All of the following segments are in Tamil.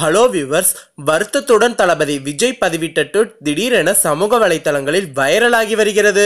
ஹலோ வியூவர்ஸ் வருத்தத்துடன் தளபதி விஜய் பதிவிட்ட ட்வீட் திடீரென சமூக வலைத்தளங்களில் வைரலாகி வருகிறது.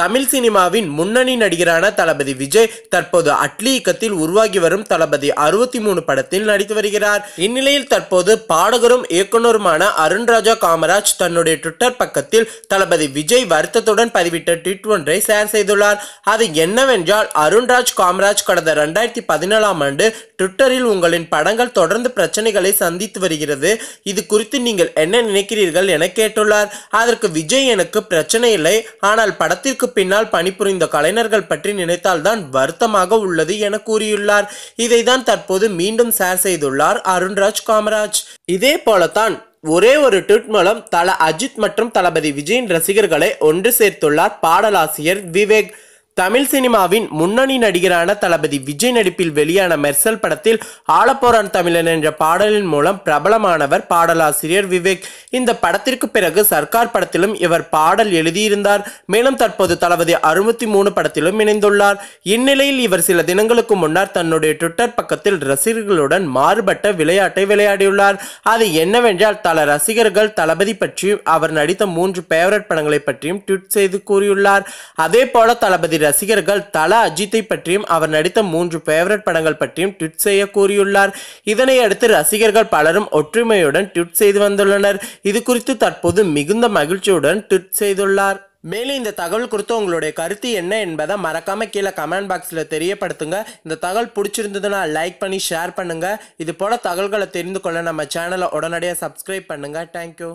தமிழ் சினிமாவின் முன்னணி நடிகரான தளபதி விஜய் தற்போது அட்லி இயக்கத்தில் உருவாகி வரும் தளபதி அறுபத்தி மூணு படத்தில் நடித்து வருகிறார். இந்நிலையில் தற்போது பாடகரும் இயக்குனருமான அருண்ராஜா காமராஜ் தன்னுடைய ட்விட்டர் பக்கத்தில் தளபதி விஜய் வருத்தத்துடன் பதிவிட்ட ட்விட் ஒன்றை ஷேர் செய்துள்ளார். அது என்னவென்றால் அருண்ராஜ் காமராஜ் கடந்த ரெண்டாயிரத்தி பதினேழாம் ஆண்டு ட்விட்டரில் உங்களின் படங்கள் தொடர்ந்து பிரச்சனைகளை சந்தித்து வருகிறது. இது குறித்து நீங்கள் என்ன நினைக்கிறீர்கள் என கேட்டுள்ளார். அதற்கு விஜய் எனக்கு பிரச்சனை இல்லை. ஆனால் படத்திற்கு பின்னால் பணிபுரிந்த கலைஞர்கள் பற்றி நினைத்தால்தான் வருத்தமாக உள்ளது என கூறியுள்ளார். இதை தான் தற்போது மீண்டும் ஷேர் செய்துள்ளார் அருண்ராஜ் காமராஜ். இதே போலத்தான் ஒரே ஒரு ட்விட் மூலம் தல அஜித் மற்றும் தளபதி விஜயின் ரசிகர்களை ஒன்று சேர்த்துள்ளார் பாடலாசிரியர் விவேக். தமிழ் சினிமாவின் முன்னணி நடிகரான தளபதி விஜய் நடிப்பில் வெளியான மெர்சல் படத்தில் ஆலப்போரான் தமிழன் என்ற பாடலின் மூலம் பிரபலமானவர் பாடலாசிரியர் விவேக். இந்த படத்திற்கு பிறகு சர்க்கார் படத்திலும் இவர் பாடல் எழுதியிருந்தார். மேலும் தற்போது தளபதி அறுபத்தி மூணு படத்திலும் இணைந்துள்ளார். இந்நிலையில் இவர் சில தினங்களுக்கு முன்னர் தன்னுடைய ட்விட்டர் பக்கத்தில் ரசிகர்களுடன் மாறுபட்ட விளையாட்டை விளையாடியுள்ளார். அது என்னவென்றால் தல ரசிகர்கள் தளபதி பற்றியும் அவர் நடித்த மூன்று பேவரட் படங்களை பற்றியும் ட்வீட் செய்து கூறியுள்ளார். அதே போல தளபதி ரசிகர்கள் தல அஜித்தை பற்றியும் அவர் நடித்த மூன்று பேவரட் படங்கள் பற்றியும் ட்வீட் செய்ய கூறியுள்ளார். இதனை அடுத்து ரசிகர்கள் பலரும் ஒற்றுமையுடன் ட்வீட் செய்து வந்துள்ளனர். இது குறித்து தற்போது மிகுந்த மகிழ்ச்சியுடன் ட்வீட் செய்துள்ளார். மேலும் இந்த தகவல் குறித்து உங்களுடைய கருத்து என்ன என்பதை மறக்காம கீழே கமெண்ட் பாக்ஸில் தெரியப்படுத்துங்க. இந்த தகவல் பிடிச்சிருந்ததுன்னா லைக் பண்ணி ஷேர் பண்ணுங்க. இது போல தகவல்களை தெரிந்து கொள்ள நம்ம சேனலை உடனடியாக சப்ஸ்கிரைப் பண்ணுங்க. தேங்க்யூ